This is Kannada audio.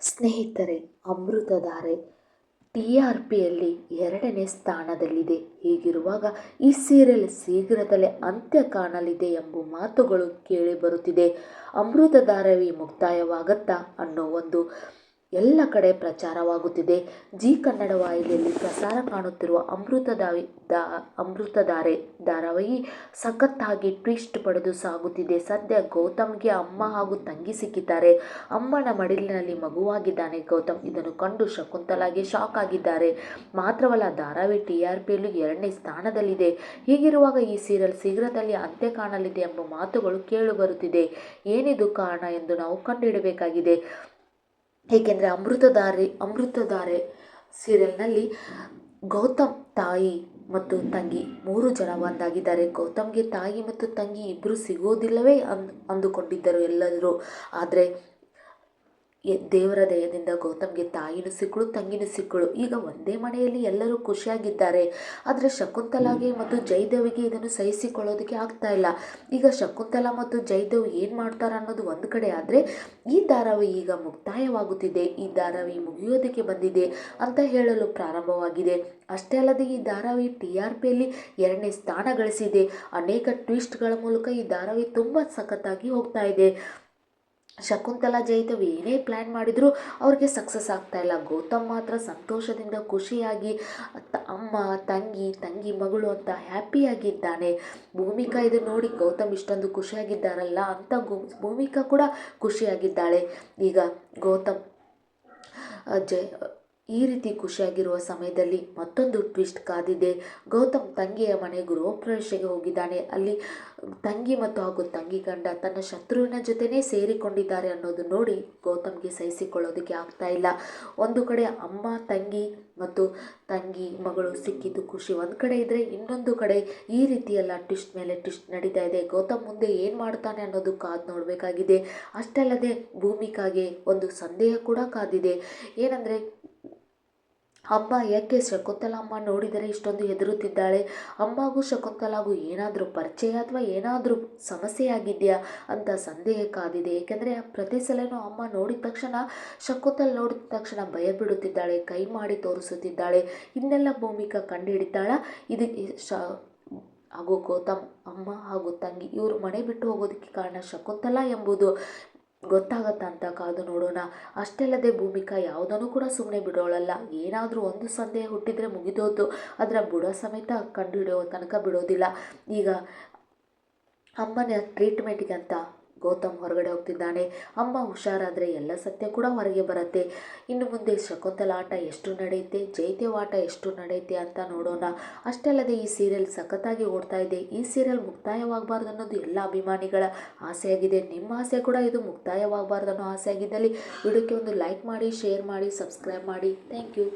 ಸ್ನೇಹಿತರೆ, ಅಮೃತಧಾರೆ ಟಿ ಆರ್ ಪಿಯಲ್ಲಿ ಎರಡನೇ ಸ್ಥಾನದಲ್ಲಿದೆ. ಹೀಗಿರುವಾಗ ಈ ಸೀರಿಯಲ್ ಶೀಘ್ರದಲ್ಲೇ ಅಂತ್ಯ ಕಾಣಲಿದೆ ಎಂಬ ಮಾತುಗಳು ಕೇಳಿ ಬರುತ್ತಿದೆ. ಅಮೃತಧಾರಾವಿ ಮುಕ್ತಾಯವಾಗತ್ತಾ ಅನ್ನೋ ಒಂದು ಎಲ್ಲ ಕಡೆ ಪ್ರಚಾರವಾಗುತ್ತಿದೆ. ಜಿ ಕನ್ನಡ ವಾಹಿನಿಯಲ್ಲಿ ಪ್ರಸಾರ ಕಾಣುತ್ತಿರುವ ಅಮೃತಧಾವಿ ದಾ ಅಮೃತಧಾರೆ ಧಾರಾವಾಹಿ ಸಖತ್ತಾಗಿ ಟ್ವಿಸ್ಟ್ ಪಡೆದು ಸಾಗುತ್ತಿದೆ. ಸದ್ಯ ಗೌತಮ್ಗೆ ಅಮ್ಮ ಹಾಗೂ ತಂಗಿ ಸಿಕ್ಕಿದ್ದಾರೆ. ಅಮ್ಮನ ಮಡಿಲಿನಲ್ಲಿ ಮಗುವಾಗಿದ್ದಾನೆ ಗೌತಮ್. ಇದನ್ನು ಕಂಡು ಶಕುಂತಲಾಗೆ ಶಾಕ್ ಆಗಿದ್ದಾರೆ. ಮಾತ್ರವಲ್ಲ, ಧಾರಾವಾಹಿ ಟಿ ಆರ್ ಪಿಯಲ್ಲೂ ಎರಡನೇ ಸ್ಥಾನದಲ್ಲಿದೆ. ಹೀಗಿರುವಾಗ ಈ ಸೀರಿಯಲ್ ಶೀಘ್ರದಲ್ಲಿ ಅಂತ್ಯ ಕಾಣಲಿದೆ ಎಂಬ ಮಾತುಗಳು ಕೇಳಿಬರುತ್ತಿದೆ ಏನಿದು ಕಾರಣ ಎಂದು ನಾವು ಕಂಡುಹಿಡಬೇಕಾಗಿದೆ ಏಕೆಂದರೆ ಅಮೃತಧಾರೆ ಅಮೃತಧಾರೆ ಸೀರಿಯಲ್ನಲ್ಲಿ ಗೌತಮ್ ತಾಯಿ ಮತ್ತು ತಂಗಿ ಮೂರು ಜನ ಒಂದಾಗಿದ್ದಾರೆ. ಗೌತಮ್ಗೆ ತಾಯಿ ಮತ್ತು ತಂಗಿ ಇಬ್ಬರು ಸಿಗೋದಿಲ್ಲವೇ ಅಂದು ಅಂದುಕೊಂಡಿದ್ದರು ಎಲ್ಲರೂ. ಆದರೆ ದೇವರ ದಯದಿಂದ ಗೌತಮ್ಗೆ ತಾಯಿನೂ ಸಿಕ್ಕಳು ತಂಗಿನೂ ಸಿಕ್ಕಳು. ಈಗ ಒಂದೇ ಮನೆಯಲ್ಲಿ ಎಲ್ಲರೂ ಖುಷಿಯಾಗಿದ್ದಾರೆ. ಆದರೆ ಶಕುಂತಲಾಗೆ ಮತ್ತು ಜಯದೇವಿಗೆ ಇದನ್ನು ಸಹಿಸಿಕೊಳ್ಳೋದಕ್ಕೆ ಆಗ್ತಾ ಇಲ್ಲ. ಈಗ ಶಕುಂತಲಾ ಮತ್ತು ಜಯದೇವ್ ಏನು ಮಾಡ್ತಾರೆ ಅನ್ನೋದು ಒಂದು ಕಡೆ ಆದರೆ ಈ ಧಾರಾವಾಹಿ ಈಗ ಮುಕ್ತಾಯವಾಗುತ್ತಿದೆ. ಈ ಧಾರಾವಾಹಿ ಮುಗಿಯೋದಕ್ಕೆ ಬಂದಿದೆ ಅಂತ ಹೇಳಲು ಪ್ರಾರಂಭವಾಗಿದೆ. ಅಷ್ಟೇ ಅಲ್ಲದೆ ಈ ಧಾರಾವಾಹಿ ಟಿ ಆರ್ ಪಿಯಲ್ಲಿ ಎರಡನೇ ಸ್ಥಾನ ಗಳಿಸಿದೆ. ಅನೇಕ ಟ್ವಿಸ್ಟ್ಗಳ ಮೂಲಕ ಈ ಧಾರಾವಾಹಿ ತುಂಬ ಸಖತ್ತಾಗಿ ಹೋಗ್ತಾ ಇದೆ. ಶಕುಂತಲಾ ಜಯದೇವ್ ಏನೇ ಪ್ಲ್ಯಾನ್ ಮಾಡಿದರೂ ಅವ್ರಿಗೆ ಸಕ್ಸಸ್ ಆಗ್ತಾ ಇಲ್ಲ. ಗೌತಮ್ ಮಾತ್ರ ಸಂತೋಷದಿಂದ ಖುಷಿಯಾಗಿ ಅಮ್ಮ ತಂಗಿ ತಂಗಿ ಮಗಳು ಅಂತ ಹ್ಯಾಪಿಯಾಗಿದ್ದಾನೆ ಭೂಮಿಕಾ ಇದು ನೋಡಿ ಗೌತಮ್ ಇಷ್ಟೊಂದು ಖುಷಿಯಾಗಿದ್ದಾರಲ್ಲ ಅಂತ ಭೂಮಿಕಾ ಕೂಡ ಖುಷಿಯಾಗಿದ್ದಾಳೆ. ಈಗ ಗೌತಮ್ ಜಯ ಈ ರೀತಿ ಖುಷಿಯಾಗಿರುವ ಸಮಯದಲ್ಲಿ ಮತ್ತೊಂದು ಟ್ವಿಸ್ಟ್ ಕಾದಿದೆ. ಗೌತಮ್ ತಂಗಿಯ ಮನೆ ಗೃಹಪ್ರವೇಶಕ್ಕೆ ಹೋಗಿದ್ದಾನೆ. ಅಲ್ಲಿ ತಂಗಿ ಮತ್ತು ಹಾಗೂ ತಂಗಿ ಗಂಡ ತನ್ನ ಶತ್ರುವಿನ ಜೊತೆನೇ ಸೇರಿಕೊಂಡಿದ್ದಾರೆ ಅನ್ನೋದು ನೋಡಿ ಗೌತಮ್ಗೆ ಸಹಿಸಿಕೊಳ್ಳೋದಕ್ಕೆ ಆಗ್ತಾ ಇಲ್ಲ. ಒಂದು ಕಡೆ ಅಮ್ಮ, ತಂಗಿ ಮತ್ತು ತಂಗಿ ಮಗಳು ಸಿಕ್ಕಿದ್ದು ಖುಷಿ. ಒಂದು ಕಡೆ ಇದ್ದರೆ ಇನ್ನೊಂದು ಕಡೆ ಈ ರೀತಿಯೆಲ್ಲ ಟ್ವಿಸ್ಟ್ ಮೇಲೆ ಟ್ವಿಸ್ಟ್ ನಡೀತಾ ಇದೆ. ಗೌತಮ್ ಮುಂದೆ ಏನು ಮಾಡ್ತಾನೆ ಅನ್ನೋದು ಕಾದು ನೋಡಬೇಕಾಗಿದೆ. ಅಷ್ಟಲ್ಲದೆ ಭೂಮಿಕಾಗೆ ಒಂದು ಸಂದೇಹ ಕೂಡ ಕಾದಿದೆ. ಏನಂದರೆ ಅಮ್ಮ ಯಾಕೆ ಶಕುಂತಲಮ್ಮ ನೋಡಿದರೆ ಇಷ್ಟೊಂದು ಹೆದರುತ್ತಿದ್ದಾಳೆ? ಅಮ್ಮಗೂ ಶಕುಂತಲಾಗೂ ಏನಾದರೂ ಪರಿಚಯ ಅಥವಾ ಏನಾದರೂ ಸಮಸ್ಯೆ ಆಗಿದೆಯಾ ಅಂತ ಸಂದೇಹ ಕಾದಿದೆ. ಏಕೆಂದರೆ ಪ್ರತಿ ಸಲನೂ ಅಮ್ಮ ನೋಡಿದ ತಕ್ಷಣ, ಶಕುಂತಲ ನೋಡಿದ ತಕ್ಷಣ ಭಯ ಬಿಡುತ್ತಿದ್ದಾಳೆ ಕೈ ಮಾಡಿ ತೋರಿಸುತ್ತಿದ್ದಾಳೆ. ಇನ್ನೆಲ್ಲ ಭೂಮಿಕಾ ಕಂಡುಹಿಡಿತಾಳ ಇದು ಶ ಹಾಗೂ ಗೌತಮ್, ಅಮ್ಮ ಹಾಗೂ ತಂಗಿ ಇವರು ಮನೆ ಬಿಟ್ಟು ಹೋಗೋದಕ್ಕೆ ಕಾರಣ ಶಕುಂತಲ ಎಂಬುದು. ಗೊತ್ತಾಗತ್ತಾ ಅಂತ ಕಾದು ನೋಡೋಣ. ಅಷ್ಟಲ್ಲದೆ ಭೂಮಿಕಾ ಯಾವುದನ್ನು ಕೂಡ ಸುಮ್ಮನೆ ಬಿಡೋಳಲ್ಲ. ಏನಾದರೂ ಒಂದು ಸಂದೇಹ ಹುಟ್ಟಿದರೆ ಮುಗಿದೋದು ಅದರ ಬುಡ ಸಮೇತ ಕಂಡುಹಿಡಿಯೋ ತನಕ ಬಿಡೋದಿಲ್ಲ. ಈಗ ಅಮ್ಮನ ಟ್ರೀಟ್ಮೆಂಟಿಗೆ ಅಂತ ಗೌತಮ್ ಹೊರಗಡೆ ಹೋಗ್ತಿದ್ದಾನೆ. ಅಮ್ಮ ಹುಷಾರಾದರೆ ಎಲ್ಲ ಸತ್ಯ ಕೂಡ ಹೊರಗೆ ಬರುತ್ತೆ. ಇನ್ನು ಮುಂದೆ ಶಕುಂತಲ ಆಟ ಎಷ್ಟು ನಡೆಯುತ್ತೆ, ಜೈತೇವ್ ಆಟ ಎಷ್ಟು ನಡೆಯುತ್ತೆ ಅಂತ ನೋಡೋಣ. ಅಷ್ಟಲ್ಲದೆ ಈ ಸೀರಿಯಲ್ ಸಖತ್ತಾಗಿ ಓಡ್ತಾ ಇದೆ. ಈ ಸೀರಿಯಲ್ ಮುಕ್ತಾಯವಾಗಬಾರ್ದು ಅನ್ನೋದು ಎಲ್ಲ ಅಭಿಮಾನಿಗಳ ಆಸೆಯಾಗಿದೆ. ನಿಮ್ಮ ಆಸೆ ಕೂಡ ಇದು ಮುಕ್ತಾಯವಾಗಬಾರ್ದು ಅನ್ನೋ ಆಸೆ ಆಗಿದ್ದಲ್ಲಿ ವಿಡಿಯೋಕ್ಕೆ ಒಂದು ಲೈಕ್ ಮಾಡಿ, ಶೇರ್ ಮಾಡಿ, ಸಬ್ಸ್ಕ್ರೈಬ್ ಮಾಡಿ. Thank you.